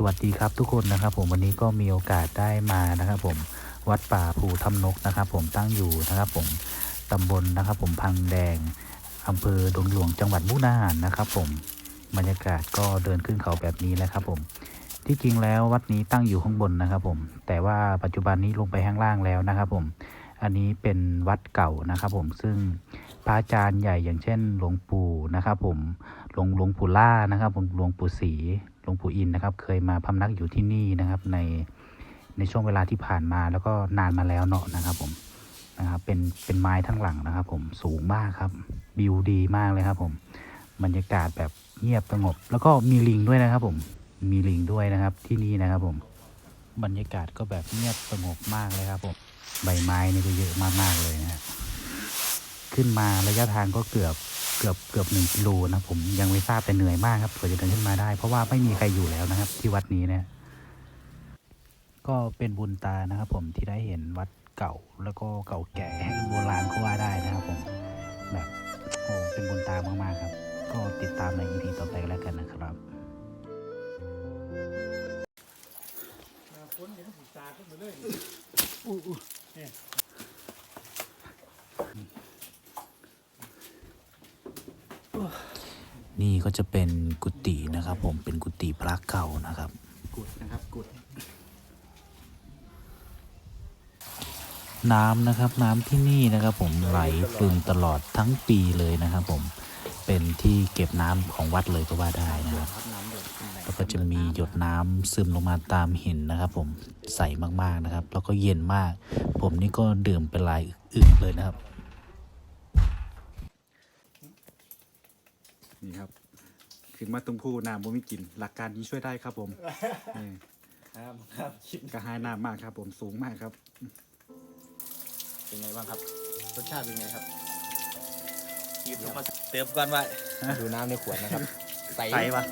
สวัสดีครับทุกคนนะครับผมวันนี้ก็มีโอกาสได้มานะครับผมวัดป่าภูถ้ำนกนะครับผมตั้งอยู่นะครับผมตำบลนะครับผมพังแดงอำเภอดงหลวงจังหวัดมุกดาหารนะครับผมบรรยากาศก็เดินขึ้นเขาแบบนี้แหละครับผมที่จริงแล้ววัดนี้ตั้งอยู่ข้างบนนะครับผมแต่ว่าปัจจุบันนี้ลงไปข้างล่างแล้วนะครับผมอันนี้เป็นวัดเก่านะครับผมซึ่งพระอาจารย์ใหญ่อย่างเช่น หลวงปู่นะครับผมหลวงหลวงปู่ล่านะครับผมหลวงปู่ศรี ลวงปู่อินนะครับ เคยมาพำนักอยู่ที่นี่นะครับ ในในช่วงเวลาที่ผ่านมาแล้วก็นานมาแล้วเนาะนะครับ ผมนะครับเป็นเป็นไม้ทั้งหลังนะครับ ผมสูงมากครับวิวดีมากเลยครับ ผมบรรยากาศแบบเงียบสงบ แล้วก็มีลิงด้วยนะครับ ผมมีลิงด้วยนะครับที่นี่นะครับ ผมบรรยากาศก็แบบเงียบสงบมากเลยครับ ผมใบไม้นี่ก็เยอะมากๆเลยนะขึ้นมาระยะทางก็เกือบ เกือบเกือบหนึ่งกิโลนะผมยังไม่ทราบแต่เหนื่อยมากครับกว่าจะเดินขึ้นมาได้ เพราะว่าไม่มีใครอยู่แล้วนะครับ ที่วัดนี้เนี่ย ก็เป็นบุญตานะครับผมที่ได้เห็นวัดเก่าแล้วก็เก่าแก่โบราณก็ว่าได้นะครับผมแบบโอ้เป็นบุญตามากๆครับ ก็ติดตามใน EP ต่อไปแล้วกันนะครับคนเห็นสีตาขึ้นมาเลยนี่ ก็จะเป็นกุฏินะครับ ผมเป็นกุฏิพระเก่านะครับกุดนะครับกุดน้ำนะครับ น้ำที่นี่นะครับ ผมไหลฟึงตลอดทั้งปีเลยนะครับ ผมเป็นที่เก็บน้ำของวัดเลยก็ว่าได้นะครับพัดน้ำเดือดขึ้นไหนแล้วก็จะมีหยดน้ำซึมลงมาตามหินนะครับ ผมใสมากๆนะครับ แล้วก็เย็นมาก ผมนี่ก็ดื่มเป็นลายอึกเลยนะครับ นี่ครับ ขึ้นมาตรงผู้น้ำบ่มีกิน หลักการนี้ช่วยได้ครับผมนี่ครับครับคิดกระหายน้ำมากครับ ผมสูงมากครับ เป็นไงบ้างครับรสชาติเป็นไงครับคิดแล้วก็เติมก่อนไว้ดูน้ำในขวดนะครับ ใสใสปะ